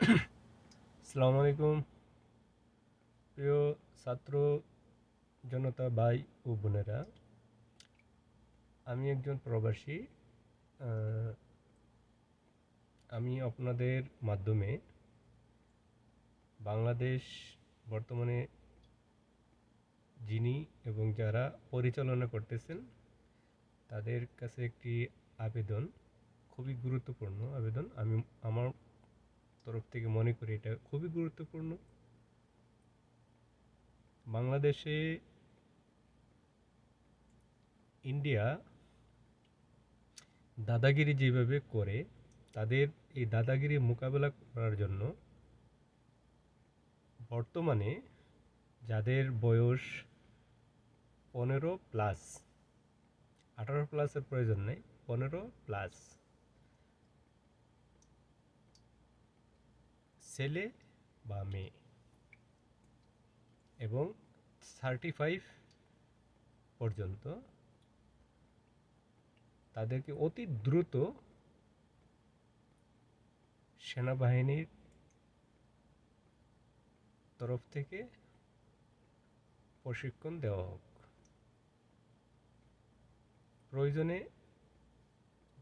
আসসালামু আলাইকুম। প্রিয় ছাত্র জনতা ভাই ও বোনেরা, আমি একজন প্রবাসী আমি আপনাদের মাধ্যমে বাংলাদেশ বর্তমানে যিনি এবং যারা পরিচালনা করতেছেন, তাদের কাছে একটি আবেদন, খুবই গুরুত্বপূর্ণ আবেদন। আমি তরফ থেকে মনে করি এটা খুবই গুরুত্বপূর্ণ। বাংলাদেশে ইন্ডিয়া দাদাগিরি যেভাবে করে, তাদের এই দাদাগিরি মোকাবেলা করার জন্য বর্তমানে যাদের বয়স পনেরো প্লাস, আঠারো প্লাসের প্রয়োজন নেই, পনেরো প্লাস ছেলে বা মেয়ে। এবং থার্টি ফাইভ পর্যন্ত তাদেরকে অতি দ্রুত সেনাবাহিনীর তরফ থেকে প্রশিক্ষণ দেওয়া হোক। প্রয়োজনে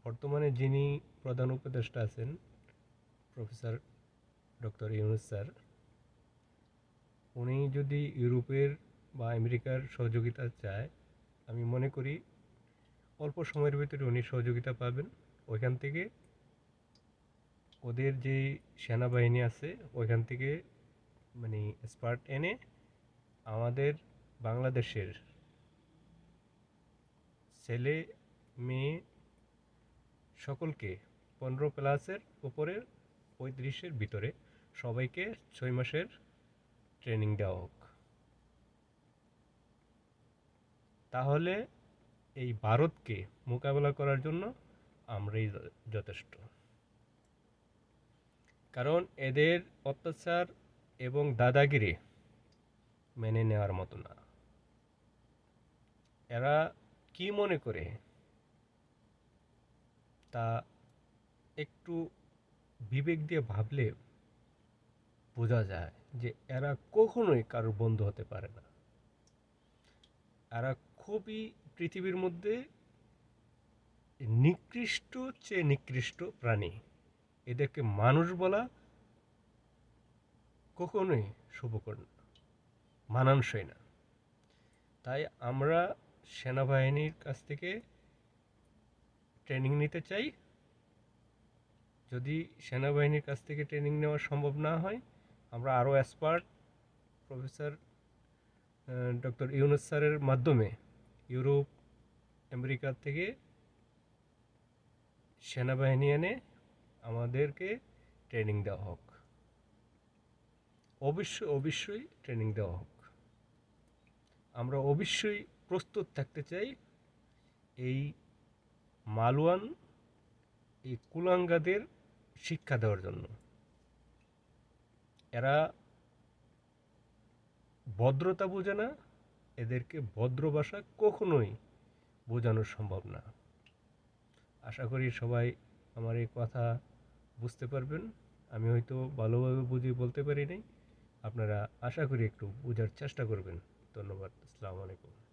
বর্তমানে যিনি প্রধান উপদেষ্টা আছেন, প্রফেসর ডক্টর ইউনুস স্যার, উনি যদি ইউরোপের বা আমেরিকার সহযোগিতা চায়, আমি মনে করি অল্প সময়ের ভিতরে উনি সহযোগিতা পাবেন। ওইখান থেকে ওদের যে সেনাবাহিনী আছে, ওইখান থেকে মানে স্পার্ট এনে আমাদের বাংলাদেশের ছেলে, মেয়ে সকলকে পনেরো প্লাসের উপরে পঁয়ত্রিশের ভিতরে সবাইকে ছয় মাসের ট্রেনিং দেওয়া হোক। তাহলে এই ভারতকে মোকাবেলা করার জন্য আমরাই যথেষ্ট। কারণ এদের অত্যাচার এবং দাদাগিরি মেনে নেওয়ার মতো না। এরা কি মনে করে? তা একটু বিবেক দিয়ে ভাবলে বোঝা যায় যে এরা কখনোই কারোর বন্ধু হতে পারে না। এরা খুবই পৃথিবীর মধ্যে নিকৃষ্ট চেয়ে নিকৃষ্ট প্রাণী। এদেরকে মানুষ বলা কখনোই শুভকর না, মানানসই না। তাই আমরা সেনাবাহিনীর কাছ থেকে ট্রেনিং নিতে চাই। যদি সেনাবাহিনীর কাছ থেকে ট্রেনিং নেওয়া সম্ভব না হয় আমরা আরও এক্সপার্ট প্রফেসর ডক্টর ইউনুস স্যারের মাধ্যমে ইউরোপ, আমেরিকা থেকে সেনাবাহিনী এনে আমাদেরকে ট্রেনিং দেওয়া হোক। অবশ্যই অবশ্যই ট্রেনিং দেওয়া হোক। আমরা অবশ্যই প্রস্তুত থাকতে চাই এই মালওয়ান, এই কুলাঙ্গাদের শিক্ষা দেওয়ার জন্য। এরা ভদ্রতা বোঝে না, এদেরকে ভদ্র ভাষা কখনোই বোঝানো সম্ভব না। আশা করি সবাই আমার এই কথা বুঝতে পারবেন। আমি হয়তো ভালোভাবে বুঝিয়ে বলতে পারি নাই আপনারা আশা করি একটু বোঝার চেষ্টা করবেন। ধন্যবাদ। আসসালামু আলাইকুম।